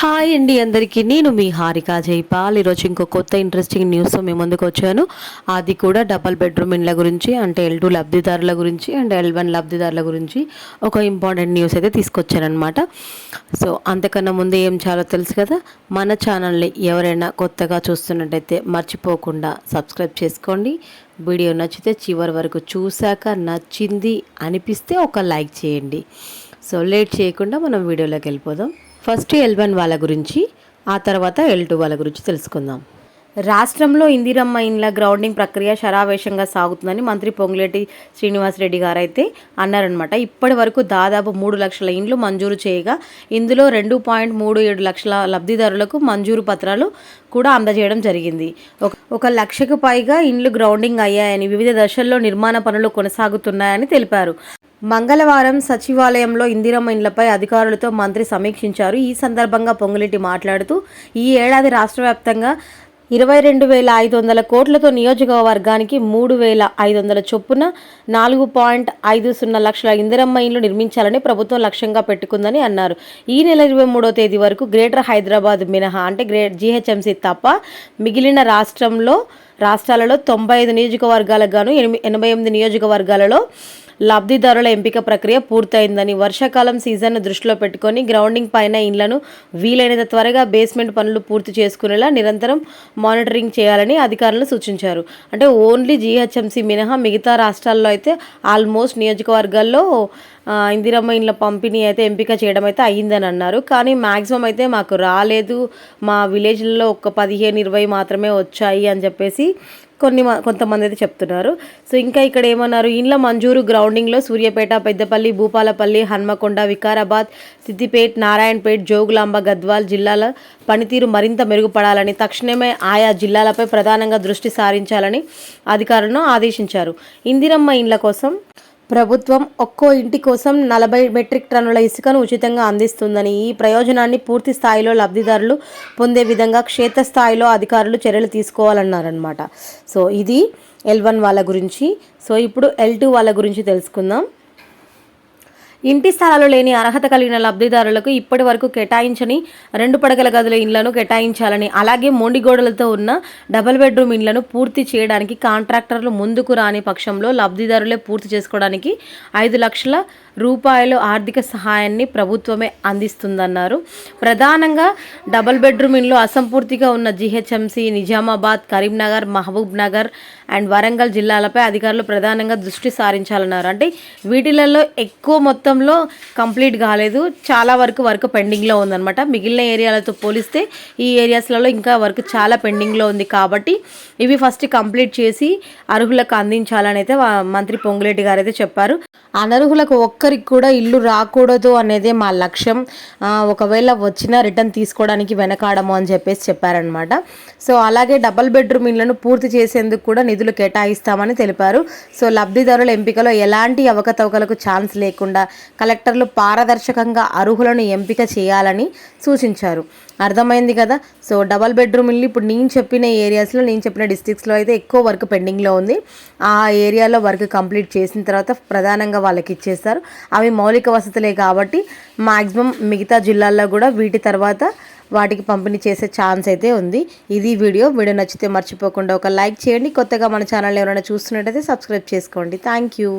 Hi అండి అందరికీ. నేను మీ హారిక జైపాల్. ఈరోజు ఇంకో కొత్త ఇంట్రెస్టింగ్ న్యూస్ మీ ముందుకు వచ్చాను. అది కూడా డబల్ బెడ్రూమ్ ఇండ్ల గురించి అంటే ఎల్ టూ లబ్ధిదారుల గురించి అండ్ ఎల్ వన్ లబ్ధిదారుల గురించి ఒక ఇంపార్టెంట్ న్యూస్ అయితే తీసుకొచ్చానమాట సో అంతకన్నా ముందు ఏం చాలా తెలుసు కదా? మన ఛానల్ని ఎవరైనా కొత్తగా చూస్తున్నట్టయితే మర్చిపోకుండా సబ్స్క్రైబ్ చేసుకోండి. వీడియో నచ్చితే చివరి వరకు చూశాక నచ్చింది అనిపిస్తే ఒక లైక్ చేయండి. సో లేట్ చేయకుండా మనం వీడియోలోకి వెళ్ళిపోదాం. ఫస్ట్ ఎల్ వన్ వాళ్ళ గురించి ఆ తర్వాత ఎల్ టూ వాళ్ళ గురించి తెలుసుకుందాం. రాష్ట్రంలో ఇందిరమ్మ ఇండ్ల గ్రౌండింగ్ ప్రక్రియ శరావేశంగా సాగుతుందని మంత్రి పొంగులేటి శ్రీనివాసరెడ్డి గారు అయితే అన్నారనమాట ఇప్పటి వరకు దాదాపు మూడు లక్షల ఇండ్లు మంజూరు చేయగా ఇందులో రెండు పాయింట్ మూడు ఏడు లక్షల లబ్ధిదారులకు మంజూరు పత్రాలు కూడా అందజేయడం జరిగింది. ఒక- ఒక లక్షకు పైగా ఇండ్లు గ్రౌండింగ్ అయ్యాయని వివిధ దశల్లో నిర్మాణ పనులు కొనసాగుతున్నాయని తెలిపారు. మంగళవారం సచివాలయంలో ఇందిరమ్మ ఇండ్లపై అధికారులతో మంత్రి సమీక్షించారు. ఈ సందర్భంగా పొంగులేటి మాట్లాడుతూ ఈ ఏడాది రాష్ట్ర వ్యాప్తంగా ఇరవై రెండు వేల ఐదు వందల కోట్లతో నియోజకవర్గానికి మూడు వేల ఐదు వందల చొప్పున నాలుగు పాయింట్ ఐదు సున్నా లక్షల ఇందిరమ్మ ఇండ్లు నిర్మించాలని ప్రభుత్వం లక్ష్యంగా పెట్టుకుందని అన్నారు. ఈ నెల ఇరవై మూడో తేదీ వరకు గ్రేటర్ హైదరాబాద్ మినహా అంటే గ్రేట్ జీహెచ్ఎంసీ తప్ప మిగిలిన రాష్ట్రంలో రాష్ట్రాలలో తొంభై ఐదు నియోజకవర్గాలకు గాను ఎనిమి ఎనభై ఎనిమిది నియోజకవర్గాలలో లబ్ధిదారుల ఎంపిక ప్రక్రియ పూర్తయిందని వర్షాకాలం సీజన్ను దృష్టిలో పెట్టుకొని గ్రౌండింగ్ పైన ఇండ్లను వీలైనంత త్వరగా బేస్మెంట్ పనులు పూర్తి చేసుకునేలా నిరంతరం మానిటరింగ్ చేయాలని అధికారులు సూచించారు. అంటే ఓన్లీ జీహెచ్ఎంసీ మినహా మిగతా రాష్ట్రాల్లో అయితే ఆల్మోస్ట్ నియోజకవర్గాల్లో ఇందిరమ్మ ఇండ్ల పంపిణీ అయితే ఎంపిక చేయడం అయితే అయ్యిందని అన్నారు. కానీ మ్యాక్సిమం అయితే మాకు రాలేదు. మా విలేజ్లలో ఒక పదిహేను ఇరవై మాత్రమే వచ్చాయి అని చెప్పేసి కొన్ని మ- కొంతమంది అయితే చెప్తున్నారు. సో ఇంకా ఇక్కడ ఏమన్నారు? ఇండ్ల మంజూరు గ్రౌండింగ్లో సూర్యాపేట పెద్దపల్లి భూపాలపల్లి హన్మకొండ వికారాబాద్ సిద్దిపేట్ నారాయణపేట్ జోగులాంబ గద్వాల్ జిల్లాల పనితీరు మరింత మెరుగుపడాలని తక్షణమే ఆయా జిల్లాలపై ప్రధానంగా దృష్టి సారించాలని అధికారులను ఆదేశించారు. ఇందిరమ్మ ఇండ్ల కోసం ప్రభుత్వం ఒక్కో ఇంటి కోసం నలభై మెట్రిక్ టన్నుల ఇసుకను ఉచితంగా అందిస్తుందని ఈ ప్రయోజనాన్ని పూర్తి స్థాయిలో లబ్ధిదారులు పొందే విధంగా క్షేత్రస్థాయిలో అధికారులు చర్యలు తీసుకోవాలన్నారనమాట సో ఇది ఎల్ వన్ వాళ్ళ గురించి. సో ఇప్పుడు ఎల్ టూ వాళ్ళ గురించి తెలుసుకుందాం. ఇంటి స్థలాలు లేని అర్హత కలిగిన లబ్ధిదారులకు ఇప్పటి వరకు కేటాయించని రెండు పడగల గదుల ఇండ్లను కేటాయించాలని అలాగే మొండిగోడలతో ఉన్న డబుల్ బెడ్రూమ్ ఇండ్లను పూర్తి చేయడానికి కాంట్రాక్టర్లు ముందుకు రాని పక్షంలో లబ్ధిదారులే పూర్తి చేసుకోవడానికి ఐదు లక్షల రూపాయలు ఆర్థిక సహాయాన్ని ప్రభుత్వమే అందిస్తుందన్నారు. ప్రధానంగా డబుల్ బెడ్రూమ్ ఇండ్లు అసంపూర్తిగా ఉన్న GHMC Nizamabad Karimnagar Mahabubnagar and Warangal జిల్లాలపై అధికారులు ప్రధానంగా దృష్టి సారించాలన్నారు. అంటే వీటిలలో ఎక్కువ మొత్తంలో కంప్లీట్ కాలేదు. చాలా వరకు వర్క్ పెండింగ్లో ఉందన్నమాట. మిగిలిన ఏరియాలతో పోలిస్తే ఈ ఏరియాస్లలో ఇంకా వర్క్ చాలా పెండింగ్లో ఉంది కాబట్టి ఇవి ఫస్ట్ కంప్లీట్ చేసి అర్హులకు అందించాలని అయితే మంత్రి పొంగులేటి గారు అయితే చెప్పారు. అనర్హులకు ఒక్క ఒక్కరికి కూడా ఇల్లు రాకూడదు అనేదే మా లక్ష్యం. ఒకవేళ వచ్చినా రిటర్న్ తీసుకోవడానికి వెనకాడము అని చెప్పేసి చెప్పారనమాట సో అలాగే డబల్ బెడ్రూమ్ ఇళ్ళను పూర్తి చేసేందుకు కూడా నిధులు కేటాయిస్తామని తెలిపారు. సో లబ్ధిదారుల ఎంపికలో ఎలాంటి అవకతవకలకు ఛాన్స్ లేకుండా కలెక్టర్లు పారదర్శకంగా అర్హులను ఎంపిక చేయాలని సూచించారు. అర్థమైంది కదా? సో డబల్ బెడ్రూమ్ ఇల్లు ఇప్పుడు నేను చెప్పిన ఏరియాస్లో నేను చెప్పిన డిస్ట్రిక్ట్స్లో అయితే ఎక్కువ వర్క్ పెండింగ్లో ఉంది. ఆ ఏరియాలో వర్క్ కంప్లీట్ చేసిన తర్వాత ప్రధానంగా వాళ్ళకి ఇచ్చేస్తారు. అవి మౌలిక వసతులే కాబట్టి మాక్సిమం మిగతా జిల్లాల్లో కూడా వీటి తర్వాత వాటికి పంపిణీ చేసే ఛాన్స్ అయితే ఉంది. ఇది వీడియో. వీడియో నచ్చితే మర్చిపోకుండా ఒక లైక్ చేయండి. కొత్తగా మన ఛానల్ ఎవరైనా చూస్తున్నట్టయితే సబ్స్క్రైబ్ చేసుకోండి. Thank you